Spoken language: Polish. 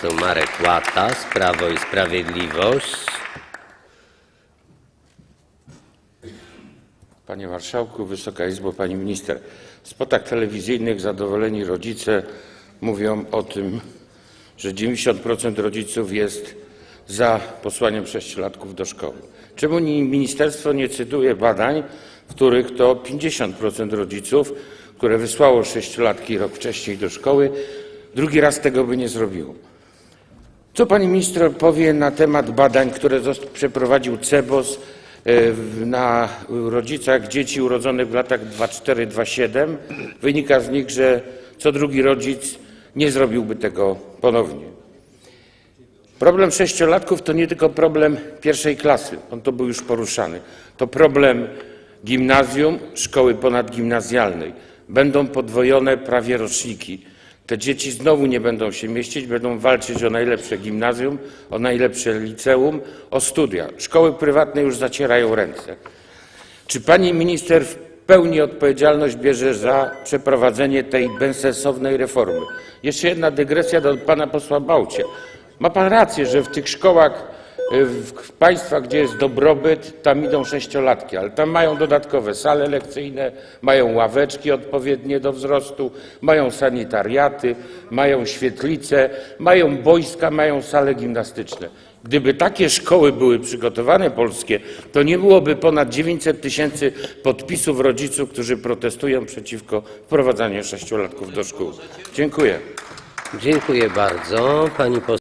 poseł Marek Prawo i Sprawiedliwość. Panie Marszałku, Wysoka Izbo, Pani Minister. W spotach telewizyjnych zadowoleni rodzice mówią o tym, że 90% rodziców jest za posłaniem sześciolatków do szkoły. Czemu ni- ministerstwo nie cytuje badań, w których to 50% rodziców, które wysłało sześciolatki rok wcześniej do szkoły, drugi raz tego by nie zrobiło? Co pani minister powie na temat badań, które przeprowadził CEBOS e, na rodzicach dzieci urodzonych w latach 24-27? Wynika z nich, że co drugi rodzic nie zrobiłby tego ponownie. Problem sześciolatków to nie tylko problem pierwszej klasy, on to był już poruszany. To problem gimnazjum, szkoły ponadgimnazjalnej. Będą podwojone prawie roczniki. Te dzieci znowu nie będą się mieścić, będą walczyć o najlepsze gimnazjum, o najlepsze liceum, o studia. Szkoły prywatne już zacierają ręce. Czy pani minister w pełni odpowiedzialność bierze za przeprowadzenie tej bezsensownej reformy? Jeszcze jedna dygresja do pana posła Bałcie. Ma pan rację, że w tych szkołach w państwach, gdzie jest dobrobyt, tam idą sześciolatki, ale tam mają dodatkowe sale lekcyjne, mają ławeczki odpowiednie do wzrostu, mają sanitariaty, mają świetlice, mają boiska, mają sale gimnastyczne. Gdyby takie szkoły były przygotowane polskie, to nie byłoby ponad 900 tysięcy podpisów rodziców, którzy protestują przeciwko wprowadzaniu sześciolatków do szkół. Dziękuję. Dziękuję bardzo. Pani poseł